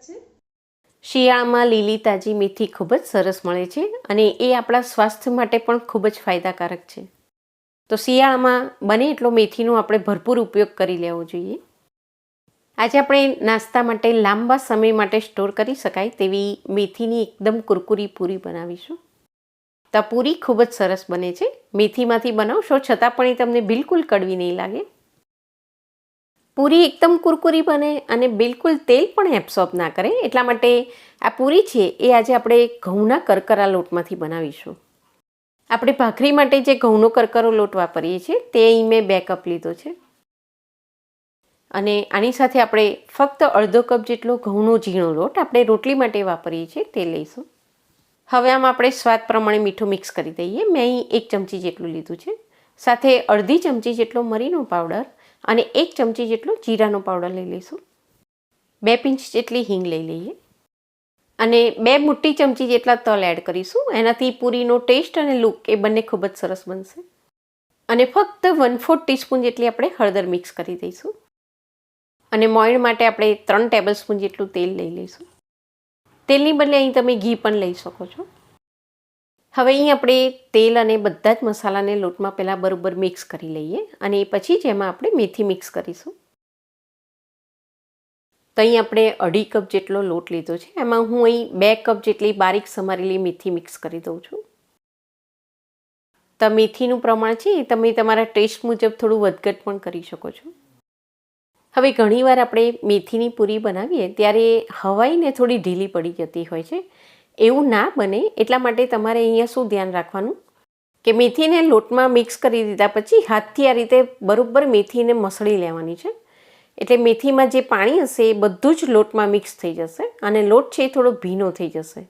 છે. શિયાળામાં લીલી તાજી મેથી ખૂબ જ સરસ મળે છે અને એ આપણા સ્વાસ્થ્ય માટે પણ ખૂબ જ ફાયદાકારક છે. તો શિયાળામાં બને એટલો મેથીનો આપણે ભરપૂર ઉપયોગ કરી લેવો જોઈએ. આજે આપણે નાસ્તા માટે લાંબા સમય માટે સ્ટોર કરી શકાય તેવી મેથીની એકદમ કુરકુરી પૂરી બનાવીશું. તો પૂરી ખૂબ જ સરસ બને છે. મેથીમાંથી બનાવશો છતાં પણ એ તમને બિલકુલ કડવી નહીં લાગે. પૂરી એકદમ કુરકુરી બને અને બિલકુલ તેલ પણ એબ્સોર્બ ના કરે. એટલા માટે આ પૂરી છે એ આજે આપણે ઘઉંના કરકરા લોટમાંથી બનાવીશું. આપણે ભાખરી માટે જે ઘઉંનો કરકરો લોટ વાપરીએ છીએ તે અહીં મેં બે કપ લીધો છે. અને આની સાથે આપણે ફક્ત અડધો કપ જેટલો ઘઉંનો ઝીણો લોટ આપણે રોટલી માટે વાપરીએ છીએ તે લઈશું. હવે આમાં આપણે સ્વાદ પ્રમાણે મીઠું મિક્સ કરી દઈએ. મેં અહીં એક ચમચી જેટલું લીધું છે. સાથે અડધી ચમચી જેટલો મરીનો પાવડર. અને એક ચમચી જેટલો જીરાનો પાવડર લઈ લઈશું. બે પિંચ જેટલી હિંગ લઈ લઈએ. અને બે મોટી ચમચી જેટલા તલ એડ કરીશું. એનાથી પૂરીનો ટેસ્ટ અને લુક એ બંને ખૂબ જ સરસ બનશે. અને ફક્ત વન ફોર્થ ટીસ્પૂન જેટલી આપણે હળદર મિક્સ કરી દઈશું. અને મોઈણ માટે આપણે ત્રણ ટેબલ સ્પૂન જેટલું તેલ લઈ લઈશું. તેલની બદલે અહીં તમે ઘી પણ લઈ શકો છો. હવે અહીં આપણે તેલ અને બધા જ મસાલાને લોટમાં પહેલાં બરોબર મિક્સ કરી લઈએ અને એ પછી જ એમાં આપણે મેથી મિક્સ કરીશું. તો અહીં આપણે અઢી કપ જેટલો લોટ લીધો છે. એમાં હું અહીં બે કપ જેટલી બારીક સમારેલી મેથી મિક્સ કરી દઉં છું. તો મેથીનું પ્રમાણ છે એ તમે તમારા ટેસ્ટ મુજબ થોડું વધઘટ પણ કરી શકો છો. હવે ઘણીવાર આપણે મેથીની પૂરી બનાવીએ ત્યારે હવાઈને થોડી ઢીલી પડી જતી હોય છે. એવું ના બને એટલા માટે તમારે અહીંયા શું ધ્યાન રાખવાનું? કે મેથીને લોટમાં મિક્સ કરી દીધા પછી હાથથી આ રીતે બરોબર મેથીને મસળી લેવાની છે. એટલે મેથીમાં જે પાણી હશે એ બધું જ લોટમાં મિક્સ થઈ જશે અને લોટ છે એ થોડો ભીનો થઈ જશે.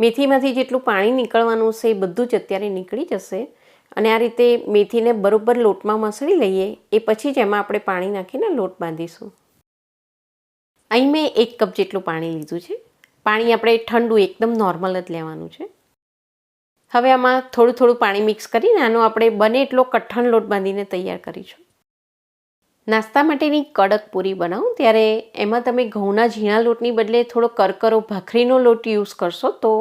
મેથીમાંથી જેટલું પાણી નીકળવાનું છે એ બધું જ અત્યારે નીકળી જશે અને આ રીતે મેથીને બરોબર લોટમાં મસળી લઈએ એ પછી જ એમાં આપણે પાણી નાખીને લોટ બાંધીશું. અહીં મેં એક કપ જેટલું પાણી લીધું છે. પાણી આપણે ઠંડુ એકદમ નોર્મલ જ લેવાનું છે. હવે આમાં થોડું થોડું પાણી મિક્સ કરીને આનો આપણે બને એટલો કઠણ લોટ બાંધીને તૈયાર કરીશું. નાસ્તા માટેની કડક પૂરી બનાવું. ત્યારે એમાં તમે ઘઉંના ઝીણા લોટની બદલે થોડો કરકરો ભાખરીનો લોટ યુઝ કરશો તો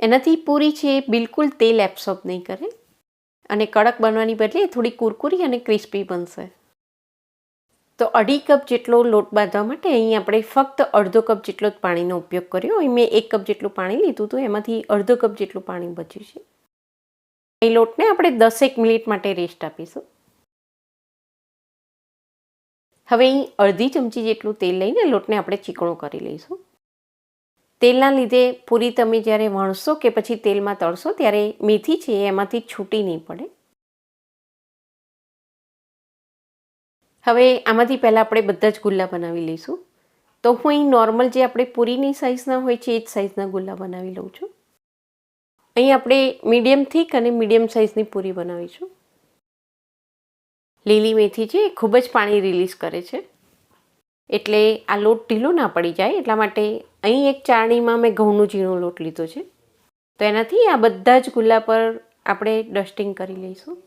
એનાથી પૂરી છે એ બિલકુલ તેલ એબ્સોર્બ નહીં કરે. અને કડક બનવાની બદલે થોડી કુરકુરી અને ક્રિસ્પી બનશે. તો અઢી કપ જેટલો લોટ બાંધવા માટે અહીં આપણે ફક્ત અડધો કપ જેટલો જ પાણીનો ઉપયોગ કર્યો. અહીં મેં એક કપ જેટલું પાણી લીધું હતું, એમાંથી અડધો કપ જેટલું પાણી બચ્યું છે. એ લોટને આપણે દસેક મિનિટ માટે રેસ્ટ આપીશું. હવે અહીં અડધી ચમચી જેટલું તેલ લઈને લોટને આપણે ચીકણો કરી લઈશું. તેલના લીધે પૂરી તમે જ્યારે વણશો કે પછી તેલમાં તળશો, ત્યારે મેથી છે એમાંથી છૂટી નહીં પડે. હવે આમાંથી પહેલાં આપણે બધા જ ગુલ્લા બનાવી લઈશું. તો હું અહીં નોર્મલ જે આપણે પૂરીની સાઇઝના હોય છે એ જ સાઇઝના ગુલ્લા બનાવી લઉં છું. અહીં આપણે મીડિયમ થીક અને મીડિયમ સાઇઝની પૂરી બનાવીશું. લીલી મેથી છે એ ખૂબ જ પાણી રિલીઝ કરે છે. એટલે આ લોટ ઢીલો ના પડી જાય, એટલા માટે અહીં એક ચાળણીમાં મેં ઘઉંનો ઝીણો લોટ લીધો છે. તો એનાથી આ બધા જ ગુલ્લા પર આપણે ડસ્ટિંગ કરી લઈશું.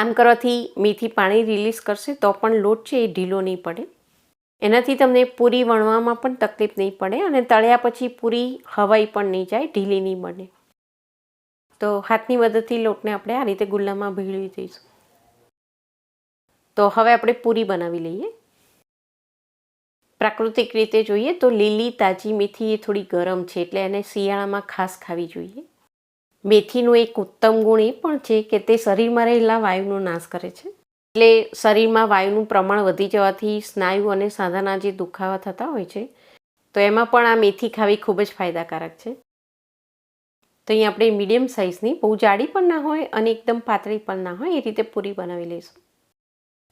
આમ કરવાથી મેથી પાણી રિલીઝ કરશે તો પણ લોટ છે એ ઢીલો નહીં પડે. એનાથી તમને પૂરી વણવામાં પણ તકલીફ નહીં પડે અને તળ્યા પછી પૂરી હવાઈ પણ નહીં જાય, ઢીલી નહીં બને. તો હાથની મદદથી લોટને આપણે આ રીતે ગુલ્લામાં ભેળવી દઈશું. તો હવે આપણે પૂરી બનાવી લઈએ. પ્રાકૃતિક રીતે જોઈએ તો લીલી તાજી મેથી એ થોડી ગરમ છે એટલે એને શિયાળામાં ખાસ ખાવી જોઈએ. મેથીનો એક ઉત્તમ ગુણ એ પણ છે કે તે શરીરમાં રહેલા વાયુનો નાશ કરે છે. એટલે શરીરમાં વાયુનું પ્રમાણ વધી જવાથી સ્નાયુ અને સાંધાના જે દુખાવા થતા હોય છે, તો એમાં પણ આ મેથી ખાવી ખૂબ જ ફાયદાકારક છે. તો અહીં આપણે મીડિયમ સાઇઝની બહુ જાડી પણ ના હોય અને એકદમ પાતળી પણ ના હોય એ રીતે પૂરી બનાવી લઈશું.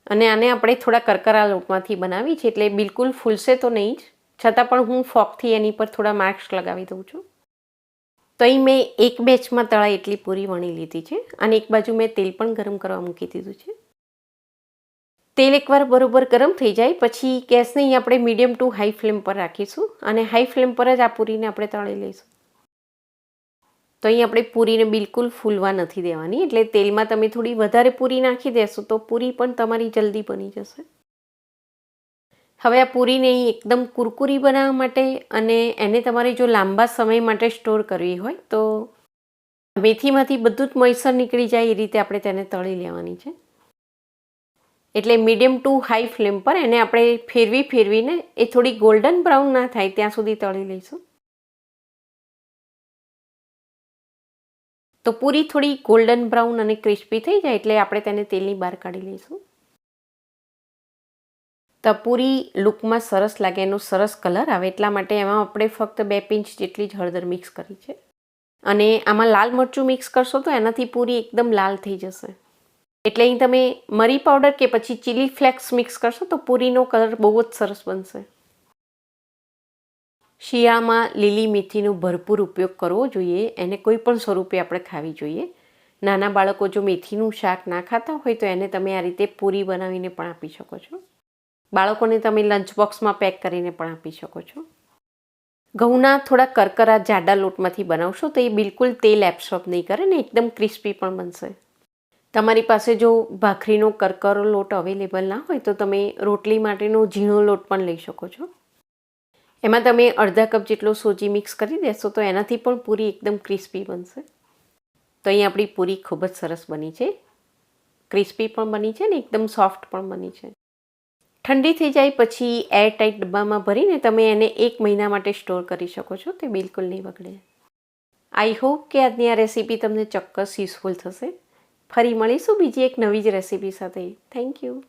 અને આને આપણે થોડા કરકરા લોટમાંથી બનાવી છે, એટલે બિલકુલ ફૂલશે તો નહીં જ, છતાં પણ હું ફોકથી એની પર થોડા માર્ક્સ લગાવી દઉં છું. તો અહીં મેં એક બેચમાં તળાઈ એટલી પૂરી વણી લીધી છે અને એક બાજુ મેં તેલ પણ ગરમ કરવા મૂકી દીધું છે. તેલ એકવાર બરોબર ગરમ થઈ જાય, પછી ગેસને અહીં આપણે મીડિયમ ટુ હાઈ ફ્લેમ પર રાખીશું અને હાઈ ફ્લેમ પર જ આ પૂરીને આપણે તળી લઈશું. તો અહીં આપણે પૂરીને બિલકુલ ફૂલવા નથી દેવાની, એટલે તેલમાં તમે થોડી વધારે પૂરી નાખી દેશો તો પૂરી પણ તમારી જલ્દી બની જશે. હવે આ પૂરીને એકદમ કુરકુરી બનાવવા માટે અને એને તમારે જો લાંબા સમય માટે સ્ટોર કરવી હોય, તો મેથીમાંથી બધું જ મૈસર નીકળી જાય એ રીતે આપણે તેને તળી લેવાની છે. એટલે મીડિયમ ટુ હાઈ ફ્લેમ પર એને આપણે ફેરવી ફેરવીને એ થોડી ગોલ્ડન બ્રાઉન ના થાય ત્યાં સુધી તળી લઈશું. તો પૂરી થોડી ગોલ્ડન બ્રાઉન અને ક્રિસ્પી થઈ જાય એટલે આપણે તેને તેલની બહાર કાઢી લઈશું. તો પૂરી લુકમાં સરસ લાગે, એનો સરસ કલર આવે, એટલા માટે એમાં આપણે ફક્ત બે પિંચ જેટલી જ હળદર મિક્સ કરી છે. અને આમાં લાલ મરચું મિક્સ કરશો તો એનાથી પૂરી એકદમ લાલ થઈ જશે. એટલે અહીં તમે મરી પાવડર કે પછી ચીલી ફ્લેક્સ મિક્સ કરશો તો પૂરીનો કલર બહુ જ સરસ બનશે. શિયામાં લીલી મેથીનો ભરપૂર ઉપયોગ કરવો જોઈએ, એને કોઈ પણ સ્વરૂપે આપણે ખાવી જોઈએ. નાના બાળકો જો મેથીનું શાક ના ખાતા હોય તો એને તમે આ રીતે પૂરી બનાવીને પણ આપી શકો છો. બાળકોને તમે લંચ બોક્સમાં પેક કરીને પણ આપી શકો છો. ઘઉંના થોડા કરકરા જાડા લોટમાંથી બનાવશો તો એ બિલકુલ તેલ એબ્સોર્બ નહીં કરે ને એકદમ ક્રિસ્પી પણ બનશે. તમારી પાસે જો ભાખરીનો કરકરો લોટ અવેલેબલ ના હોય તો તમે રોટલી માટેનો ઝીણો લોટ પણ લઈ શકો છો. એમાં તમે અડધા કપ જેટલો સોજી મિક્સ કરી દેશો તો એનાથી પણ પૂરી એકદમ ક્રિસ્પી બનશે. તો અહીં આપણી પૂરી ખૂબ જ સરસ બની છે. ક્રિસ્પી પણ બની છે ને એકદમ સોફ્ટ પણ બની છે. ઠંડી થઈ જાય પછી એર ટાઈટ ડબ્બામાં ભરીને તમે એને એક મહિના માટે સ્ટોર કરી શકો છો, તે બિલકુલ નહીં બગડે. આઈ હોપ કે આજની આ રેસીપી તમને ચોક્કસ યુઝફુલ થશે. ફરી મળીશું બીજી એક નવી જ રેસીપી સાથે. Thank you